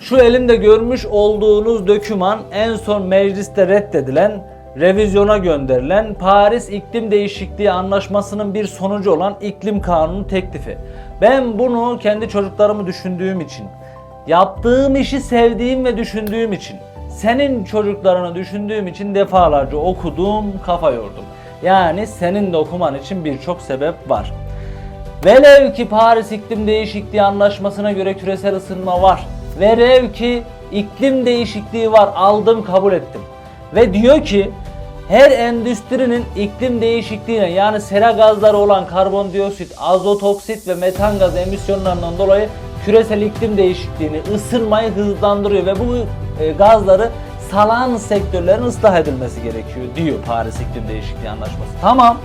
Şu elimde görmüş olduğunuz döküman en son mecliste reddedilen, revizyona gönderilen Paris İklim Değişikliği Anlaşması'nın bir sonucu olan iklim kanunu teklifi. Ben bunu kendi çocuklarımı düşündüğüm için, yaptığım işi sevdiğim ve düşündüğüm için, senin çocuklarını düşündüğüm için defalarca okudum, kafa yordum. Yani senin de okuman için birçok sebep var. Velev ki Paris İklim Değişikliği Anlaşması'na göre küresel ısınma var. Velev ki iklim değişikliği var. Aldım kabul ettim. Ve diyor ki her endüstrinin iklim değişikliğine yani sera gazları olan karbondioksit, azot oksit ve metan gaz emisyonlarından dolayı küresel iklim değişikliğini, ısınmayı hızlandırıyor ve bu e, gazları salan sektörlerin ıslah edilmesi gerekiyor diyor Paris İklim Değişikliği Anlaşması. Tamam.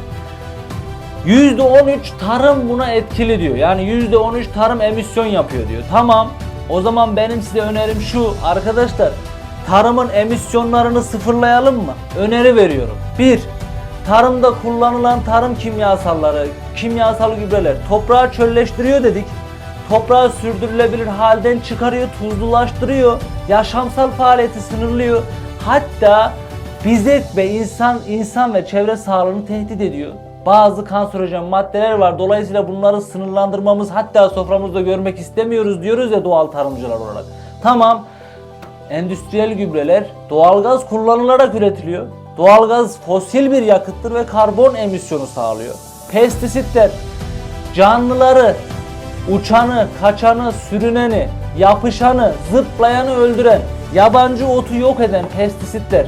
%13 tarım buna etkili diyor. Yani %13 tarım emisyon yapıyor diyor. Tamam. O zaman benim size önerim şu arkadaşlar. Tarımın emisyonlarını sıfırlayalım mı? Öneri veriyorum. 1. Tarımda kullanılan tarım kimyasalları, kimyasal gübreler toprağı çölleştiriyor dedik. Toprağı sürdürülebilir halden çıkarıyor, tuzlulaştırıyor, yaşamsal faaliyeti sınırlıyor. Hatta bize ve insan insan ve çevre sağlığını tehdit ediyor. Bazı kanserojen maddeler var. Dolayısıyla bunları sınırlandırmamız hatta soframızda görmek istemiyoruz diyoruz ya doğal tarımcılar olarak. Tamam. Endüstriyel gübreler doğalgaz kullanılarak üretiliyor. Doğalgaz fosil bir yakıttır ve karbon emisyonu sağlıyor. Pestisitler canlıları, uçanı, kaçanı, sürüneni, yapışanı, zıplayanı öldüren, yabancı otu yok eden pestisitler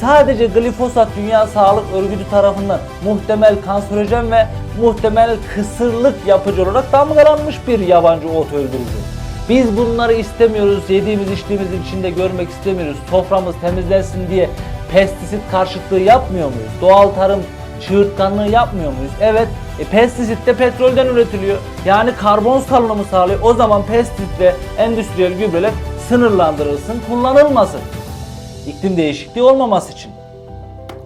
sadece glifosat Dünya Sağlık Örgütü tarafından muhtemel kanserojen ve muhtemel kısırlık yapıcı olarak damgalanmış bir yabancı ot öldürücü. Biz bunları istemiyoruz, yediğimiz içtiğimiz içinde görmek istemiyoruz. Soframız temizlensin diye pestisit karşıtlığı yapmıyor muyuz? Doğal tarım çığırtkanlığı yapmıyor muyuz? Evet, e, pestisit de petrolden üretiliyor. Yani karbon salınımı sağlıyor. O zaman pestisit ve endüstriyel gübreler sınırlandırılsın, kullanılmasın. İklim değişikliği olmaması için.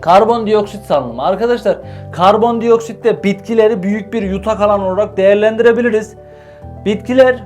Karbondioksit salınımı. Arkadaşlar karbondioksitte bitkileri büyük bir yutak alan olarak değerlendirebiliriz. Bitkiler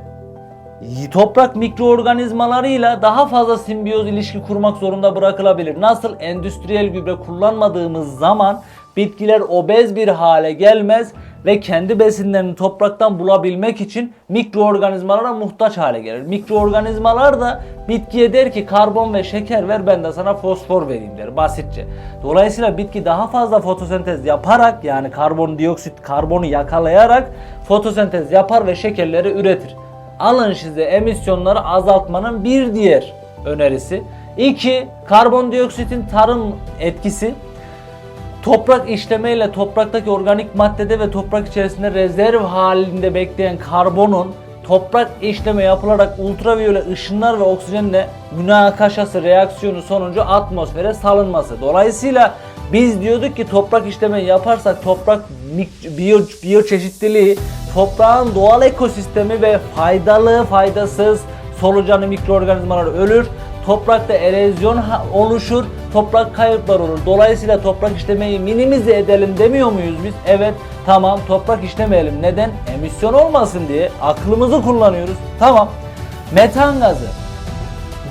toprak mikroorganizmalarıyla daha fazla simbiyoz ilişki kurmak zorunda bırakılabilir. Nasıl endüstriyel gübre kullanmadığımız zaman bitkiler obez bir hale gelmez ve kendi besinlerini topraktan bulabilmek için mikroorganizmalara muhtaç hale gelir. Mikroorganizmalar da bitkiye der ki karbon ve şeker ver ben de sana fosfor vereyim der basitçe. Dolayısıyla bitki daha fazla fotosentez yaparak yani karbondioksit karbonu yakalayarak fotosentez yapar ve şekerleri üretir. Alın size emisyonları azaltmanın bir diğer önerisi. 2. Karbondioksitin tarım etkisi Toprak işlemeyle topraktaki organik maddede ve toprak içerisinde rezerv halinde bekleyen karbonun toprak işleme yapılarak ultraviyole ışınlar ve oksijenle münakaşası reaksiyonu sonucu atmosfere salınması. Dolayısıyla biz diyorduk ki toprak işleme yaparsak toprak biyo, biyoçeşitliliği, toprağın doğal ekosistemi ve faydalı faydasız solucanı mikroorganizmalar ölür. Toprakta erozyon oluşur, toprak kayıplar olur. Dolayısıyla toprak işlemeyi minimize edelim demiyor muyuz biz? Evet, tamam toprak işlemeyelim. Neden? Emisyon olmasın diye aklımızı kullanıyoruz. Tamam. Metan gazı,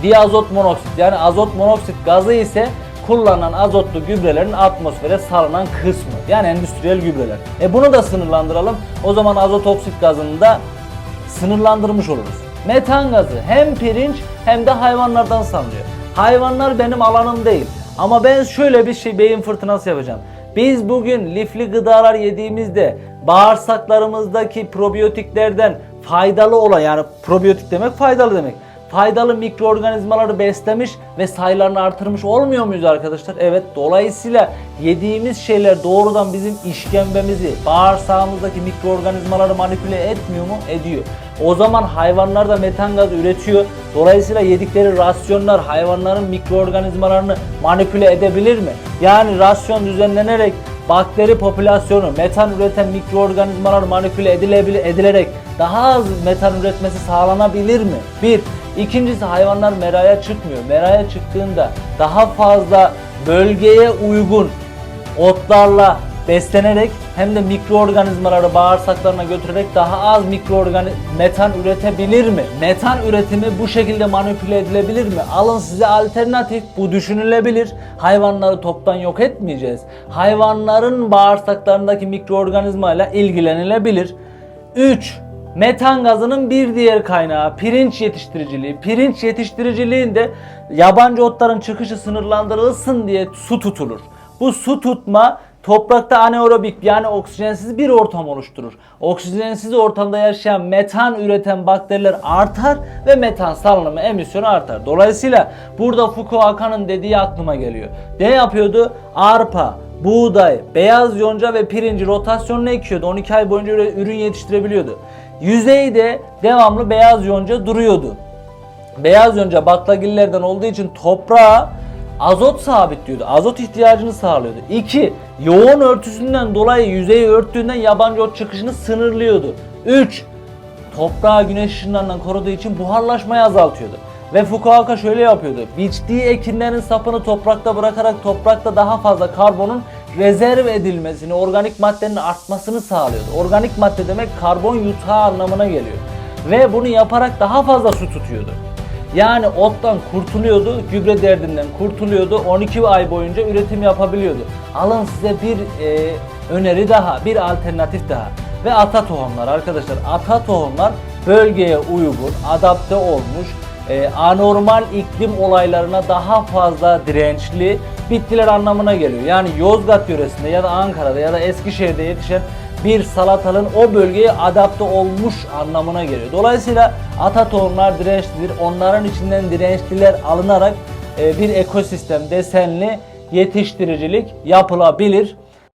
diazot monoksit yani azot monoksit gazı ise kullanılan azotlu gübrelerin atmosfere salınan kısmı. Yani endüstriyel gübreler. E bunu da sınırlandıralım. O zaman azot oksit gazını da sınırlandırmış oluruz. Metan gazı hem pirinç hem de hayvanlardan salınıyor. Hayvanlar benim alanım değil. Ama ben şöyle bir şey beyin fırtınası yapacağım. Biz bugün lifli gıdalar yediğimizde bağırsaklarımızdaki probiyotiklerden faydalı olan yani probiyotik demek faydalı demek. Faydalı mikroorganizmaları beslemiş ve sayılarını artırmış olmuyor muyuz arkadaşlar? Evet. Dolayısıyla yediğimiz şeyler doğrudan bizim işkembemizi, bağırsağımızdaki mikroorganizmaları manipüle etmiyor mu? Ediyor. O zaman hayvanlar da metan gazı üretiyor. Dolayısıyla yedikleri rasyonlar hayvanların mikroorganizmalarını manipüle edebilir mi? Yani rasyon düzenlenerek bakteri popülasyonu metan üreten mikroorganizmalar manipüle edilebilir, edilerek daha az metan üretmesi sağlanabilir mi? Bir. İkincisi hayvanlar meraya çıkmıyor. Meraya çıktığında daha fazla bölgeye uygun otlarla beslenerek hem de mikroorganizmaları bağırsaklarına götürerek daha az mikroorgani metan üretebilir mi? Metan üretimi bu şekilde manipüle edilebilir mi? Alın size alternatif bu düşünülebilir. Hayvanları toptan yok etmeyeceğiz. Hayvanların bağırsaklarındaki mikroorganizmayla ilgilenilebilir. 3. Metan gazının bir diğer kaynağı pirinç yetiştiriciliği. Pirinç yetiştiriciliğinde yabancı otların çıkışı sınırlandırılsın diye su tutulur. Bu su tutma toprakta anaerobik yani oksijensiz bir ortam oluşturur. Oksijensiz ortamda yaşayan metan üreten bakteriler artar ve metan salınımı emisyonu artar. Dolayısıyla burada Foucault Akan'ın dediği aklıma geliyor. Ne yapıyordu? Arpa, buğday, beyaz yonca ve pirinci rotasyonla ekiyordu. 12 ay boyunca ürün yetiştirebiliyordu. Yüzeyde devamlı beyaz yonca duruyordu. Beyaz yonca baklagillerden olduğu için toprağa azot sabitliyordu. Azot ihtiyacını sağlıyordu. 2. Yoğun örtüsünden dolayı yüzeyi örttüğünden yabancı ot çıkışını sınırlıyordu. 3. Toprağı güneş ışınlarından koruduğu için buharlaşmayı azaltıyordu. Ve Fukuoka şöyle yapıyordu. Biçtiği ekinlerin sapını toprakta bırakarak toprakta daha fazla karbonun rezerv edilmesini, organik maddenin artmasını sağlıyordu. Organik madde demek karbon yutağı anlamına geliyor. Ve bunu yaparak daha fazla su tutuyordu. Yani ottan kurtuluyordu, gübre derdinden kurtuluyordu. 12 ay boyunca üretim yapabiliyordu. Alın size bir e, öneri daha, bir alternatif daha. Ve ata tohumlar arkadaşlar. Ata tohumlar bölgeye uygun, adapte olmuş, e, anormal iklim olaylarına daha fazla dirençli bitkiler anlamına geliyor. Yani Yozgat yöresinde ya da Ankara'da ya da Eskişehir'de yetişen bir salatalığın o bölgeye adapte olmuş anlamına geliyor. Dolayısıyla ata tohumlar dirençlidir. Onların içinden dirençliler alınarak e, bir ekosistem desenli yetiştiricilik yapılabilir.